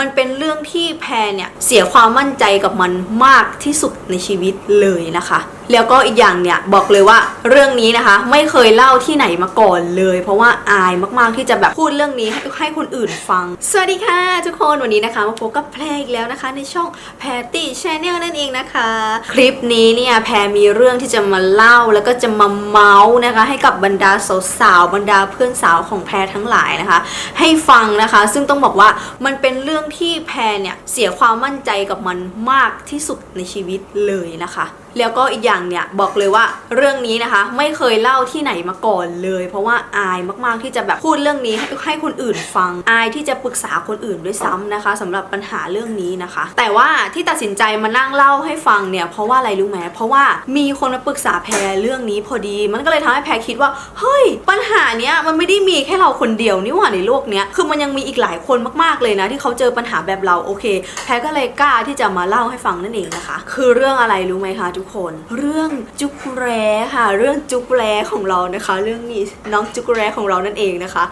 มันเป็นเรื่องที่แพรเนี่ยเสียความมั่นใจกับมันมากที่สุดในชีวิตเลยนะคะ แล้วก็อีกอย่างเนี่ยบอกเลยว่าเรื่องนี้นะคะ ไม่เคยเล่าที่ไหนมาก่อนเลย เพราะว่าอายมากๆที่จะแบบพูดเรื่องนี้ให้ให้คนอื่นฟัง สวัสดีค่ะทุกคนวันนี้นะคะมาพบกับแพรอีกแล้วนะคะ ในช่องแพรตี้ชาแนลนั่นเองนะคะ คลิปนี้เนี่ยแพรมีเรื่องที่จะมาเล่าแล้วก็จะมาเมาส์นะคะ ให้กับบรรดาสาวๆบรรดาเพื่อนสาวของแพรทั้งหลายนะคะ ให้ฟังนะคะ ซึ่งต้องบอกว่ามันเป็นเรื่องที่แพรเนี่ยเสียความมั่นใจกับมันมากที่สุดในชีวิตเลยนะคะแล้วก็อีกอย่างเนี่ยบอกเลยว่าเรื่องนี้นะคะ ไม่เคยเล่าที่ไหนมาก่อนเลย เพราะว่าอายมากๆที่จะแบบพูดเรื่องนี้ให้ให้คนอื่นฟัง อายที่จะปรึกษาคนอื่นด้วยซ้ำนะคะสำหรับปัญหาเรื่องนี้นะคะ แต่ว่าที่ตัดสินใจมานั่งเล่าให้ฟังเนี่ยเพราะว่าอะไรรู้ไหมเพราะว่ามีคนมาปรึกษาแพรเรื่องนี้พอดี มันก็เลยทำให้แพรคิดว่าเฮ้ย ปัญหาเนี้ยมันไม่ได้มีแค่เราคนเดียวนี่หว่าในโลกเนี้ยคือมันยังมีอีกหลายคนมากๆเลยนะ ที่เขาเจอปัญหาแบบเราโอเค แพรก็เลยกล้าที่จะมาเล่าให้ฟังนั่นเองนะคะ คือเรื่องอะไรรู้ไหมคะทุกคน เรื่องจุกแร้ค่ะ เรื่องจุกแร้ของเรานะคะ เรื่องนี้น้องจุกแร้ของเรานั่นเองนะคะ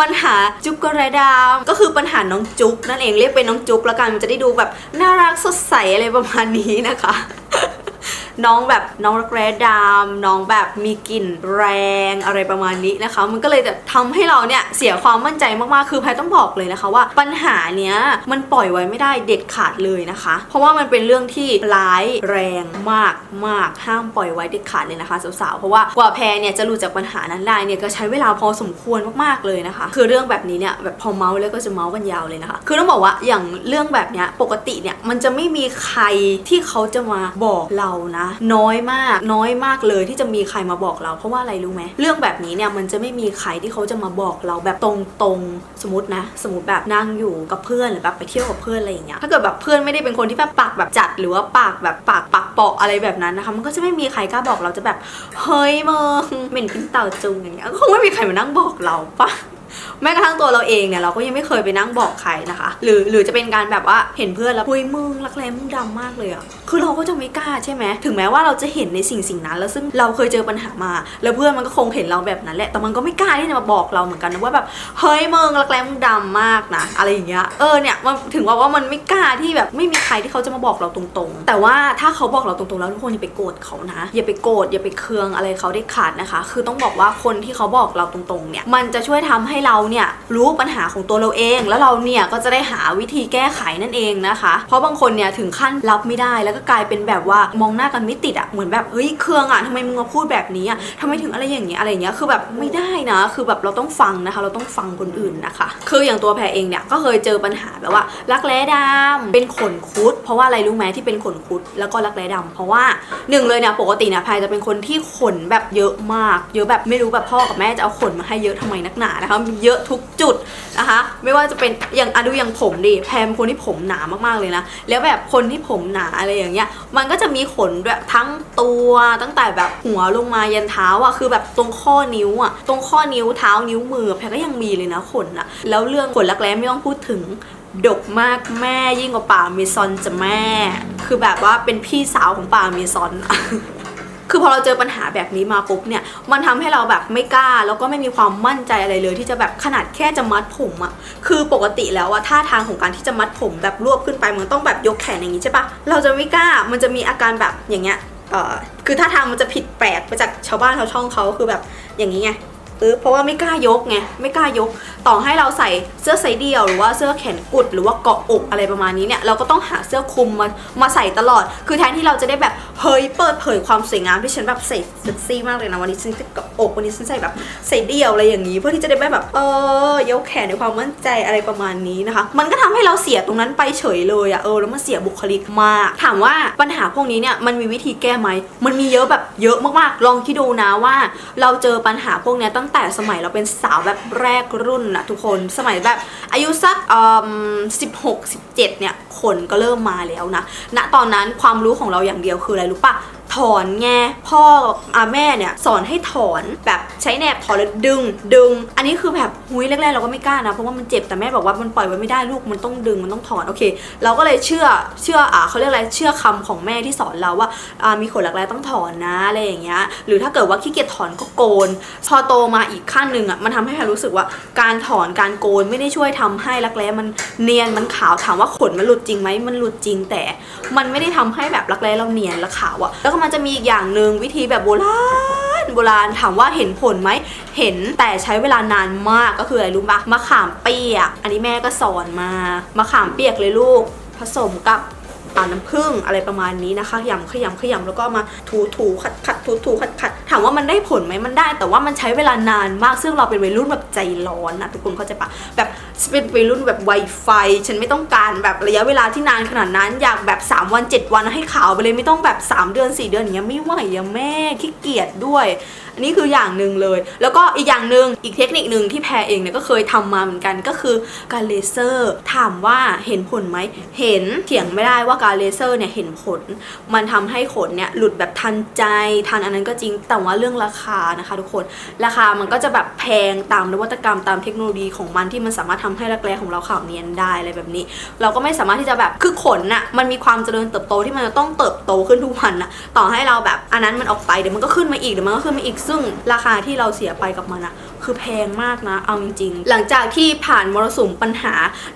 ปัญหาจุกแร้ดามก็คือปัญหาน้องจุกนั่นเองเรียกเป็นน้องจุกแล้วกันมันจะได้ดูแบบน่ารักสดใสอะไรประมาณนี้นะคะ น้องแบบน้องรักแร้ดำน้องแบบมีกลิ่นแรงอะไรประมาณนี้นะคะ มันก็เลยแบบทำให้เราเนี่ยเสียความมั่นใจมากๆ คือแพรต้องบอกเลยนะคะ ว่าปัญหาเนี้ยมันปล่อยไว้ไม่ได้เด็ดขาดเลยนะคะ เพราะว่ามันเป็นเรื่องที่ร้ายแรงมากมากห้ามปล่อยไว้เด็ดขาดเลยนะคะสาวๆเพราะว่ากว่าแพรเนี่ยจะรู้จักปัญหานั้นได้เนี่ยก็ใช้เวลาพอสมควรมากๆเลยนะคะ คือเรื่องแบบนี้เนี่ยแบบพอเมาส์แล้วก็จะเมาส์กันยาวเลยนะคะ คือต้องบอกว่าอย่างเรื่องแบบเนี้ยปกติเนี่ยมันจะไม่มีใครที่เขาจะมาบอกเรานะน้อยมากน้อยมากเลยที่จะมีใครมาบอกเรา เพราะว่าอะไรรู้ไหมเรื่องแบบนี้เนี่ยมันจะไม่มีใครที่เขาจะมาบอกเราแบบตรงๆสมมตินะ สมมติแบบนั่งอยู่กับเพื่อนหรือแบบไปเที่ยวกับเพื่อนอะไรอย่างเงี้ยถ้าเกิดแบบเพื่อนไม่ได้เป็นคนที่แบบปากแบบจัด หรือว่าปากแบบปากปากเปาะอะไรแบบนั้นนะคะมันก็จะไม่มีใครกล้าบอกเราจะแบบเฮ้ยมึงเหม็นกินเต่าจุงอย่างเงี้ยคงไม่มีใครมานั่งบอกเราปะ แม้กระทั่งตัวเราเองเนี่ยเราก็ยังไม่เคยไปนั่งบอกใครนะคะ หรือหรือจะเป็นการแบบว่าเห็นเพื่อนแล้วพุยมึงรักแร้มึงดำมากเลยอะคือเราก็จะไม่กล้าใช่ไหมถึงแม้ว่าเราจะเห็นในสิ่งสิ่งนั้น แล้วซึ่งเราเคยเจอปัญหามา แล้วเพื่อนมันก็คงเห็นเราแบบนั้นแหละแต่มันก็ไม่กล้าที่จะมาบอกเราเหมือนกันนะว่าแบบเฮ้ยมึงรักแร้มึงดำมากนะอะไรอย่างเงี้ยเออเนี่ยมันถึงว่าว่ามันไม่กล้าที่แบบไม่มีใครที่เขาจะมาบอกเราตรงๆ แต่ว่าถ้าเขาบอกเราตรงๆแล้วทุกคนอย่าไปโกรธเขานะอย่าไปโกรธอย่าไปเคืองอะไรเขาได้ขาดนะคะ คือต้องบอกว่าคนที่เขาบอกเราตรงๆเนี่ยมันจะช่วยทำให้เราเนี่ยรู้ปัญหาของตัวเราเอง แล้วเราเนี่ยก็จะได้หาวิธีแก้ไขนั่นเองนะคะ เพราะบางคนเนี่ยถึงขั้นรับไม่ได้แล้วก็กลายเป็นแบบว่ามองหน้ากันไม่ติดอะเหมือนแบบเฮ้ยเครื่องอะทำไมมึงมาพูดแบบนี้อะทำไมถึงอะไรอย่างเงี้ยอะไรเงี้ยคือแบบไม่ได้นะ คือแบบเราต้องฟังนะคะ เราต้องฟังคนอื่นนะคะ คืออย่างตัวแพรเองเนี่ยก็เคยเจอปัญหาแบบว่ารักแร้ดำเป็นขนคุด เพราะว่าอะไรรู้ไหมที่เป็นขนคุด แล้วก็รักแร้ดำเพราะว่าหนึ่งเลยเนี่ยปกติเนี่ยแพรจะเป็นคนที่ขนแบบเยอะมาก เยอะแบบไม่รู้แบบพ่อกับแม่จะเอาขนมาให้เยอะทำไมนักหนานะคะเยอะทุกจุดนะคะ ไม่ว่าจะเป็นอย่างอะดูอย่างผมดิแพรเป็นคนที่ผมหนามากๆเลยนะ แล้วแบบคนที่ผมหนาอะไรอย่างเงี้ย มันก็จะมีขนแบบทั้งตัวตั้งแต่แบบหัวลงมายันเท้าอะคือแบบตรงข้อนิ้วอะตรงข้อนิ้วเท้านิ้วมือแพรก็ยังมีเลยนะขนอะแล้วเรื่องขนรักแร้ไม่ต้องพูดถึงดกมากแม่ยิ่งกว่าป่าเมซอนจะแม่ คือแบบว่าเป็นพี่สาวของป่าเมซอน คือพอเราเจอปัญหาแบบนี้มาปุ๊บเนี่ยมันทำให้เราแบบไม่กล้า แล้วก็ไม่มีความมั่นใจอะไรเลย ที่จะแบบขนาดแค่จะมัดผมอะคือปกติแล้วอะท่าทางของการที่จะมัดผมแบบรวบขึ้นไปมันต้องแบบยกแขนอย่างนี้ใช่ปะเราจะไม่กล้ามันจะมีอาการแบบอย่างเงี้ยเออคือท่าทางมันจะผิดแปลกไปจากชาวบ้านชาวช่องเขาคือแบบอย่างนี้ไง ปึ๊บเพราะว่าไม่กล้ายกไงไม่กล้ายก ต่อให้เราใส่เสื้อไซส์เดียว หรือว่าเสื้อแขนกุด หรือว่าเกาะอกอะไรประมาณนี้เนี่ยเราก็ต้องหาเสื้อคลุมมามาใส่ตลอด คือแทนที่เราจะได้แบบเฮ้ยเปิดเผยความสวยงามที่ฉันแบบใส่เซ็กซี่มากเลยนะวันนี้ฉันจะเกาะอกวันนี้ฉันใส่แบบใส่เดียวอะไรอย่างนี้ เพื่อที่จะได้แบบเออยกแขนในความมั่นใจอะไรประมาณนี้นะคะ มันก็ทำให้เราเสียตรงนั้นไปเฉยเลยอะเออแล้วมันเสียบุคลิกมาก ถามว่าปัญหาพวกนี้เนี่ยมันมีวิธีแก้ไหมมันมีเยอะแบบเยอะมากๆลองคิดดูนะว่า เราเจอปัญหาพวกนี้ตั้งแต่สมัยเราเป็นสาวแบบแรกรุ่นนะทุกคนสมัยแบบอายุสักเออสิบหกสิบเจ็ดเนี่ยขนก็เริ่มมาแล้วนะณตอนนั้นความรู้ของเราอย่างเดียวคืออะไรรู้ปะ ถอนไงพ่ออาแม่เนี่ยสอนให้ถอนแบบใช้แหนบถอนแล้วดึงดึง อันนี้คือแบบหุยแรกๆเราก็ไม่กล้านะเพราะว่ามันเจ็บแต่แม่บอกว่ามันปล่อยไว้ไม่ได้ลูกมันต้องดึงมันต้องถอนโอเค เราก็เลยเชื่อเชื่ออ่าเขาเรียกอะไรเชื่อคำของแม่ที่สอนเราว่าอ่ามีขนหลักแร้ต้องถอนนะอะไรอย่างเงี้ยหรือถ้าเกิดว่าขี้เกียจถอนก็โกน พอโตมาอีกขั้นหนึ่งอะมันทำให้แพรรู้สึกว่าการถอนการโกนไม่ได้ช่วยทำให้รักแร้มันเนียนมันขาวถามว่าขนมันหลุดจริงไหมมันหลุดจริงแต่ มันไม่ได้ทำให้แบบรักแร้เราเนียนและขาวอะแล้วก็มันจะมีอีกอย่างหนึ่งวิธีแบบโบราณโบราณถามว่าเห็นผลไหมเห็นแต่ใช้เวลานานมากก็คืออะไรรู้ปะมะขามเปียก อันนี้แม่ก็สอนมามะขามเปียกเลยลูก ผสมกับ น้ำผึ้งอะไรประมาณนี้นะคะขยำขยำขยำแล้วก็มาถูถูขัดขัดถูถูขัดขัดถามว่ามันได้ผลไหมมันได้ แต่ว่ามันใช้เวลานานมากซึ่งเราเป็นวัยรุ่นแบบใจร้อนนะทุกคนเข้าใจปะแบบเป็นวัยรุ่นแบบไวไฟ ฉันไม่ต้องการแบบระยะเวลาที่นานขนาดนั้น อยากแบบ 3 วัน 7 วันให้ขาวไปเลยไม่ต้องแบบ 3 เดือน 4 เดือนอย่างเงี้ยไม่ไหวอะแม่ขี้เกียจด้วย อันนี้คืออย่างหนึ่งเลย แล้วก็อีกอย่างหนึ่งอีกเทคนิคหนึ่งที่แพรเองเนี่ยก็เคยทำมาเหมือนกันก็คือการเลเซอร์ถามว่าเห็นผลไหมเห็นเถียงไม่ได้ว่าการเลเซอร์เนี่ยเห็นผล มันทำให้ขนเนี่ยหลุดแบบทันใจทันอันนั้นก็จริงแต่ว่าเรื่องราคานะคะทุกคนราคามันก็จะแบบแพงตามนวัตกรรมตามเทคโนโลยีของมันที่มันสามารถทำให้รักแร้ของเราขาวเนียนได้อะไรแบบนี้ เราก็ไม่สามารถที่จะแบบคือขนน่ะมันมีความเจริญเติบโตที่มันจะต้องเติบโตขึ้นทุกวันน่ะต่อให้เราแบบอันนั้นมันออกไปเดี๋ยวมันก็ขึ้นมาอีกเดี๋ยวมันก็ขึ้นมาอีกซึ่งราคาที่เราเสียไปกับมันอะคือแพงมากนะ เอาจริงๆ หลังจากที่ผ่านมรสุมปัญหา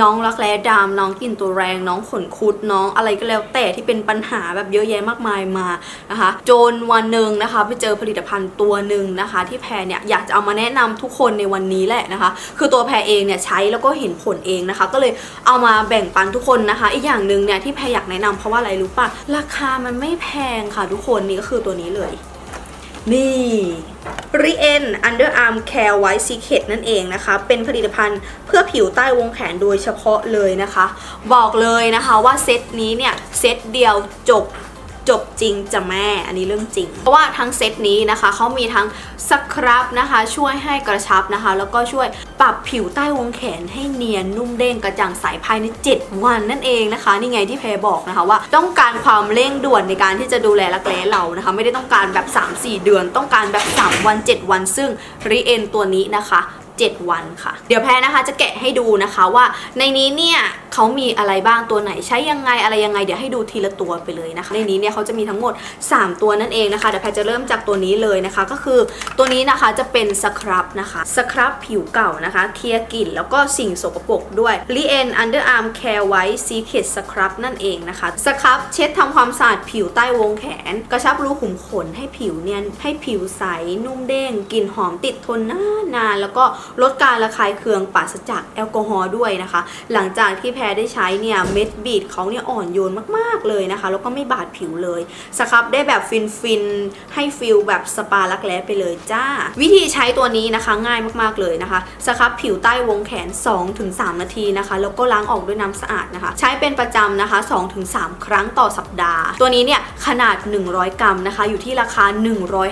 น้องรักแร้ดำน้องกลิ่นตัวแรง น้องขนคุด น้องอะไรก็แล้วแต่ที่เป็นปัญหาแบบเยอะแยะมากมายมานะคะ จนวันหนึ่งนะคะไปเจอผลิตภัณฑ์ตัวหนึ่งนะคะ ที่แพรเนี่ยอยากจะเอามาแนะนำทุกคนในวันนี้แหละนะคะ คือตัวแพรเองเนี่ยใช้แล้วก็เห็นผลเองนะคะ ก็เลยเอามาแบ่งปันทุกคนนะคะ อีกอย่างหนึ่งเนี่ยที่แพรอยากแนะนำเพราะว่าอะไรรู้ปะราคามันไม่แพงค่ะทุกคนนี่ก็คือตัวนี้เลย นี่ r i e n Underarm Care White Secret นั่นเองนะคะ เป็นผลิตภัณฑ์เพื่อผิวใต้วงแขนโดยเฉพาะเลยนะคะ บอกเลยนะคะว่าเซตนี้เนี่ย เซตเดียวจบ จบจริงจะแม่อันนี้เรื่องจริง เพราะว่าทั้งเซตนี้นะคะเขามีทั้งสครับนะคะ ช่วยให้กระชับนะคะ แล้วก็ช่วยปรับผิวใต้วงแขนให้เนียนนุ่มเด้งกระจ่างใสภายใน 7 วันนั่นเองนะคะ นี่ไงที่แพรบอกนะคะว่า ต้องการความเร่งด่วนในการที่จะดูแลรักแร้เรานะคะ ไม่ได้ต้องการแบบ 3-4 เดือน ต้องการแบบ 3 วัน 7 วัน ซึ่งรีเอนตัวนี้นะคะ 7 วันค่ะ เดี๋ยวแพรนะคะจะแกะให้ดูนะคะว่าในนี้เนี่ยเขามีอะไรบ้างตัวไหนใช้ยังไงอะไรยังไงเดี๋ยวให้ดูทีละตัวไปเลยนะคะ ในนี้เนี่ยเขาจะมีทั้งหมด 3 ตัวนั่นเองนะคะเดี๋ยวแพรจะเริ่มจากตัวนี้เลยนะคะ ก็คือตัวนี้นะคะจะเป็นสครับนะคะสครับผิวเก่านะคะเคลียร์กลิ่นแล้วก็สิ่งสกปรกด้วย l i e n Underarm Care White Secret Scrub นั่นเองนะคะสครับเช็ดทำความสะอาดผิวใต้วงแขน กระชับรูขุมขนให้ผิวเนียนให้ผิวใสนุ่มเด้งกลิ่นหอมติดทนนานๆแล้วก็ลดการระคายเคืองปราศจากแอลกอฮอล์ด้วยนะคะ หลังจากที่แพรได้ใช้เนี่ยเม็ดบีดเขาเนี่ยอ่อนโยนมากๆเลยนะคะ แล้วก็ไม่บาดผิวเลยสครับได้แบบฟินๆให้ฟิลแบบสปารักแร้ไปเลยจ้า วิธีใช้ตัวนี้นะคะง่ายมากๆเลยนะคะสครับผิวใต้วงแขน 2-3 นาทีนะคะ แล้วก็ล้างออกด้วยน้ำสะอาดนะคะ ใช้เป็นประจำนะคะ 2-3 ครั้งต่อสัปดาห์ ตัวนี้เนี่ยขนาด 100 กรัมนะคะ อยู่ที่ราคา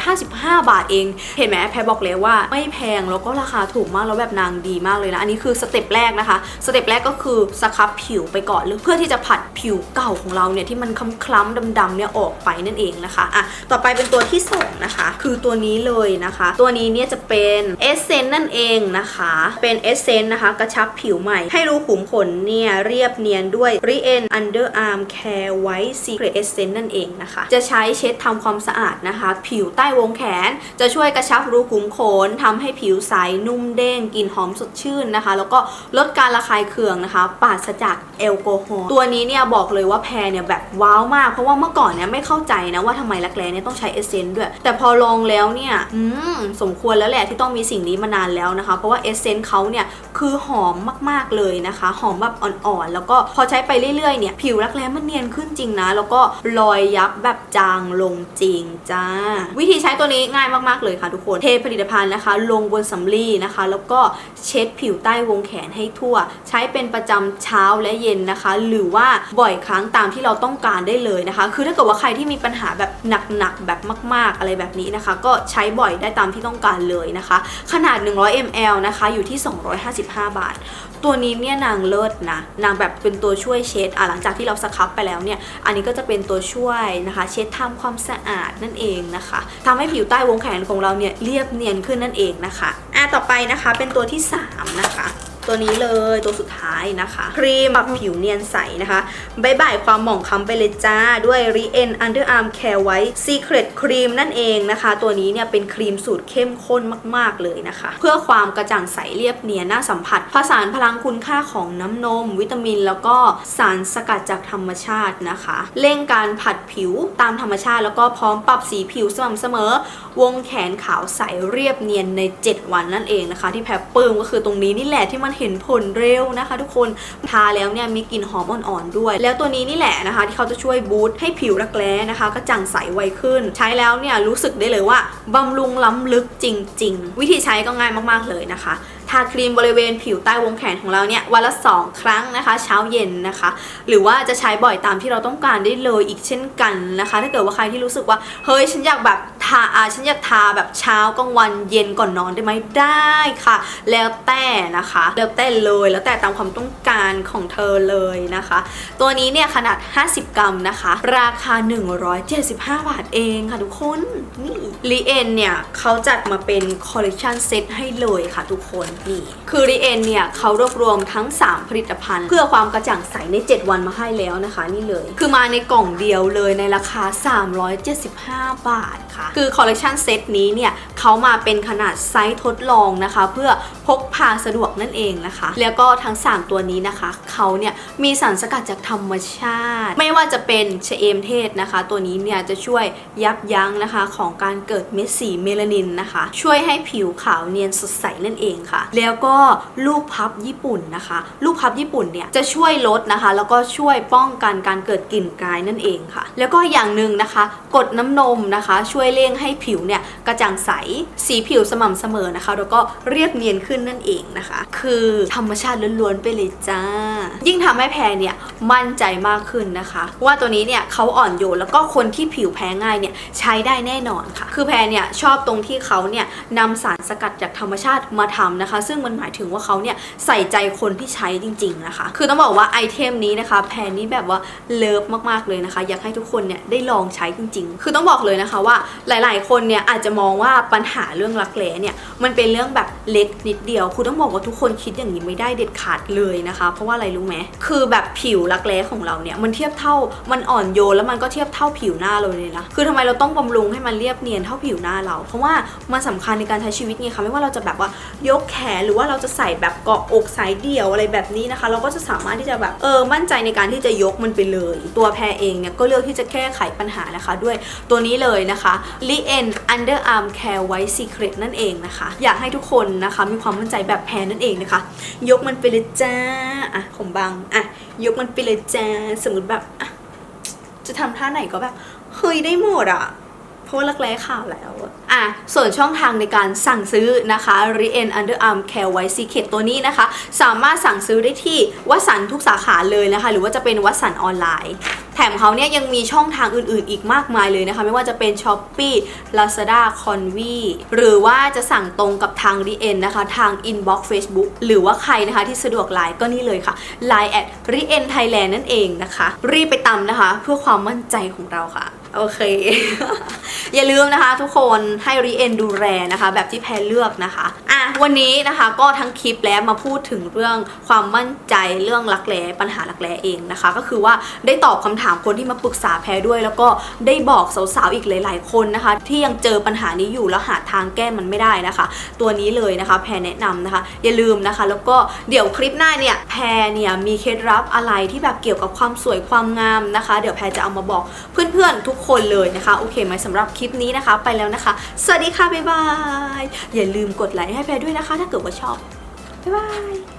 155 บาทเอง เห็นไหมแพรบอกเลยว่าไม่แพงแล้วก็ราคาถูกมากแล้วแบบนางดีมากเลยนะ อันนี้คือสเต็ปแรกนะคะ สเต็ปแรกก็คือสครับผิวไปก่อนเลยเพื่อที่จะผัดผิวเก่าของเราเนี่ยที่มันคล้ำๆดำๆเนี่ยออกไปนั่นเองนะคะอะต่อไปเป็นตัวที่สองนะคะ คือตัวนี้เลยนะคะ ตัวนี้เนี่ยจะเป็นเอเซนนั่นเองนะคะ เป็นเอเซนนะคะ กระชับผิวใหม่ ให้รูขุมขนเนี่ยเรียบเนียนด้วย r i e n Underarm Care White Secret Essence นั่นเองนะคะ จะใช้เช็ดทำความสะอาดนะคะ ผิวใต้วงแขน จะช่วยกระชับรูขุมขนทำให้ผิวใสนุ่มเด้งกลิ่นหอมสดชื่นนะคะ แล้วก็ลดการระคายเคืองนะคะปราศจากแอลกอฮอล์ตัวนี้เนี่ยบอกเลยว่าแพรเนี่ยแบบว้าวมาก เพราะว่าเมื่อก่อนเนี่ยไม่เข้าใจนะว่าทำไมรักแร้เนี่ยต้องใช้เอเซนต์ด้วย แต่พอลองแล้วเนี่ยอืมสมควรแล้วแหละที่ต้องมีสิ่งนี้มานานแล้วนะคะ เพราะว่าเอเซนต์เขาเนี่ยคือหอมมากๆเลยนะคะ หอมแบบอ่อนๆแล้วก็พอใช้ไปเรื่อยๆเนี่ยผิวรักแร้มันเนียนขึ้นจริงนะ แล้วก็รอยยับแบบจางลงจริงจ้า วิธีใช้ตัวนี้ง่ายมากๆเลยค่ะทุกคนเทผลิตภัณฑ์นะคะ ลงบนสำลีนะคะแล้วก็เช็ดผิวใต้วงแขนให้ทั่ว ใช้เป็นประจำเช้าและเย็นนะคะ หรือว่าบ่อยครั้งตามที่เราต้องการได้เลยนะคะ คือถ้าเกิดว่าใครที่มีปัญหาแบบหนักๆแบบมาก ๆ อะไรแบบนี้นะคะ ก็ใช้บ่อยได้ตามที่ต้องการเลยนะคะ ขนาด 100 ml นะคะอยู่ที่ 255 บาท ตัวนี้เนี่ยนางเลิศนะนางแบบเป็นตัวช่วยเช็ดอะหลังจากที่เราสครับไปแล้วเนี่ยอันนี้ก็จะเป็นตัวช่วยนะคะ เช็ดทำความสะอาดนั่นเองนะคะทำให้ผิวใต้วงแขนของเราเนี่ยเรียบเนียนขึ้นนั่นเองนะคะ ต่อไปนะคะ เป็นตัวที่ 3 นะคะ ตัวนี้เลยตัวสุดท้ายนะคะครีมปรับผิวเนียนใสนะคะบายบายความหมองคล้ำไปเลยจ้า ด้วย r e n Underarm Care White Secret Cream นั่นเองนะคะ ตัวนี้เนี่ยเป็นครีมสูตรเข้มข้นมาก ๆ เลยนะคะ เพื่อความกระจ่างใสเรียบเนียนน่าสัมผัสผสานพลังคุณค่าของน้ำนม วิตามิน แล้วก็สารสกัดจากธรรมชาตินะคะ เร่งการผัดผิวตามธรรมชาติ แล้วก็พร้อมปรับสีผิวสม่ำเสมอ วงแขนขาวใสเรียบเนียนใน 7 วันนั่นเองนะคะ ที่แพรปลื้มก็คือตรงนี้นี่แหละที่มันเห็นผลเร็วนะคะ ทุกคนทาแล้วเนี่ยมีกลิ่นหอมอ่อนๆด้วย แล้วตัวนี้นี่แหละนะคะ ที่เขาจะช่วยบูตให้ผิวรักแร้นะคะกระจ่างใสไวขึ้น ใช้แล้วเนี่ยรู้สึกได้เลยว่าบำรุงล้ำลึกจริง ๆ วิธีใช้ก็ง่ายมากๆเลยนะคะทาครีมบริเวณผิวใต้วงแขนของเราเนี่ยวันละ 2 ครั้งนะคะ เช้าเย็นนะคะ หรือว่าจะใช้บ่อยตามที่เราต้องการได้เลยอีกเช่นกันนะคะ ถ้าเกิดว่าใครที่รู้สึกว่าเฮ้ยฉันอยากแบบ ทาอาฉันอยากทาแบบเช้ากลางวันเย็นก่อนนอนได้ไหมได้ค่ะ แล้วแต่นะคะ แล้วแต่เลยแล้วแต่ตามความต้องการของเธอเลยนะคะ ตัวนี้เนี่ยขนาด 50 กรัมนะคะ ราคา 175 บาทเองค่ะทุกคนนี่ลีเอ็นเนี่ยเขาจัดมาเป็นคอลเลกชันเซตให้เลยค่ะทุกคนนี่คือลีเอ็นเนี่ยเขารวบรวมทั้ง 3 ผลิตภัณฑ์ เพื่อความกระจ่างใสใน 7 วันมาให้แล้วนะคะ นี่เลย คือมาในกล่องเดียวเลยในราคา 375 บาทค่ะคือคอลเลกชันเซตนี้เนี่ยเขามาเป็นขนาดไซส์ทดลองนะคะ เพื่อพกพาสะดวกนั่นเองนะคะ แล้วก็ทั้ง 3 ตัวนี้นะคะเขาเนี่ยมีสารสกัดจากธรรมชาติ ไม่ว่าจะเป็นเชเอมเทศนะคะ ตัวนี้เนี่ยจะช่วยยับยั้งนะคะของการเกิดเม็ดสีเมลานินนะคะ ช่วยให้ผิวขาวเนียนสดใสนั่นเองค่ะ แล้วก็ลูกพับญี่ปุ่นนะคะ ลูกพับญี่ปุ่นเนี่ยจะช่วยลดนะคะ แล้วก็ช่วยป้องกันการเกิดกลิ่นกายนั่นเองค่ะ แล้วก็อย่างหนึ่งนะคะ กดน้ำนมนะคะ ช่วยเร่งให้ผิวเนี่ยกระจ่างใส สีผิวสม่ำเสมอนะคะ แล้วก็เรียบเนียนขึ้นนั่นเองนะคะ คือธรรมชาติล้วนๆไปเลยจ้า ยิ่งทำให้แพรเนี่ยมั่นใจมากขึ้นนะคะ ว่าตัวนี้เนี่ยเขาอ่อนโยนแล้วก็คนที่ผิวแพ้ง่ายเนี่ยใช้ได้แน่นอนค่ะ คือแพรเนี่ยชอบตรงที่เขาเนี่ยนำสารสกัดจากธรรมชาติมาทำนะคะ ซึ่งมันหมายถึงว่าเขาเนี่ยใส่ใจคนที่ใช้จริง ๆนะคะ คือต้องบอกว่าไอเทมนี้นะคะ แพรนี้แบบว่าเลิฟมากๆเลยนะคะ อยากให้ทุกคนเนี่ยได้ลองใช้จริง ๆ คือต้องบอกเลยนะคะว่าหลาย ๆ คนเนี่ยอาจจะมองว่าปัญหาเรื่องรักแร้เนี่ยมันเป็นเรื่องแบบเล็กนิดเดียวคือต้องบอกว่าทุกคนคิดอย่างนี้ไม่ได้เด็ดขาดเลยนะคะ เพราะว่าอะไรรู้ไหมคือแบบผิวรักแร้ของเราเนี่ยมันเทียบเท่ามันอ่อนโยนแล้วมันก็เทียบเท่าผิวหน้าเราเลยนะคือทำไมเราต้องบำรุงให้มันเรียบเนียนเท่าผิวหน้าเรา เพราะว่ามันสำคัญในการใช้ชีวิตไงคะไม่ว่าเราจะแบบว่ายกแขนหรือว่าเราจะใส่แบบเกาะอกสายเดี่ยวอะไรแบบนี้นะคะ เราก็จะสามารถที่จะแบบเออมั่นใจในการที่จะยกมันไปเลย ตัวแพรเองเนี่ยก็เลือกที่จะแก้ไขปัญหานะคะด้วยตัวนี้เลยนะคะ l i e n Underarm Care White Secret นั่นเองนะคะ อยากให้ทุกคนนะคะมีความมั่นใจแบบแพนนั่นเองนะคะ ยกมันไปเลยจ้าอะผมบังอะยกมันไปเลยจ้าสมมติแบบจะทำท่าไหนก็แบบเฮ้ยได้หมดอะ เพราะว่ารักแร้ข่าวแล้วอะอะส่วนช่องทางในการสั่งซื้อนะคะ r e n Underarm Care White Secret ตัวนี้นะคะ สามารถสั่งซื้อได้ที่วัสันทุกสาขาเลยนะคะ หรือว่าจะเป็นวัสันออนไลน์ แถมเขาเนี่ยยังมีช่องทางอื่นๆ อีกมากมายเลยนะคะ ไม่ว่าจะเป็น s h o p e e Lazada Convi หรือว่าจะสั่งตรงกับทาง r e n นะคะ ทาง Inbox Facebook หรือว่าใครนะคะที่สะดวกไลน์ก็นี่เลยค่ะ Line at r e n Thailand นั่นเองนะคะ รีบไปตามนะคะ เพื่อความมั่นใจของเราค่ะ โอเค อย่าลืมนะคะทุกคนให้รีเอ็นดูแลนะคะแบบที่แพรเลือกนะคะอะวันนี้นะคะก็ทั้งคลิปแล้วมาพูดถึงเรื่องความมั่นใจเรื่องรักแร้ปัญหารักแร้เองนะคะ ก็คือว่าได้ตอบคำถามคนที่มาปรึกษาแพรด้วย แล้วก็ได้บอกสาวๆอีกหลาย ๆ คนนะคะ ที่ยังเจอปัญหานี้อยู่แล้วหาทางแก้มันไม่ได้นะคะ ตัวนี้เลยนะคะแพรแนะนำนะคะ อย่าลืมนะคะ แล้วก็เดี๋ยวคลิปหน้าเนี่ยแพรเนี่ยมีเคล็ดลับอะไรที่แบบเกี่ยวกับความสวยความงามนะคะ เดี๋ยวแพรจะเอามาบอกเพื่อนๆทุกคนเลยนะคะ โอเคไหมสำหรับคลิปนี้นะคะ ไปแล้วนะคะ สวัสดีค่ะ บ๊ายบาย อย่าลืมกดไลค์ให้แพรด้วยนะคะ ถ้าเกิดว่าชอบ บ๊ายบาย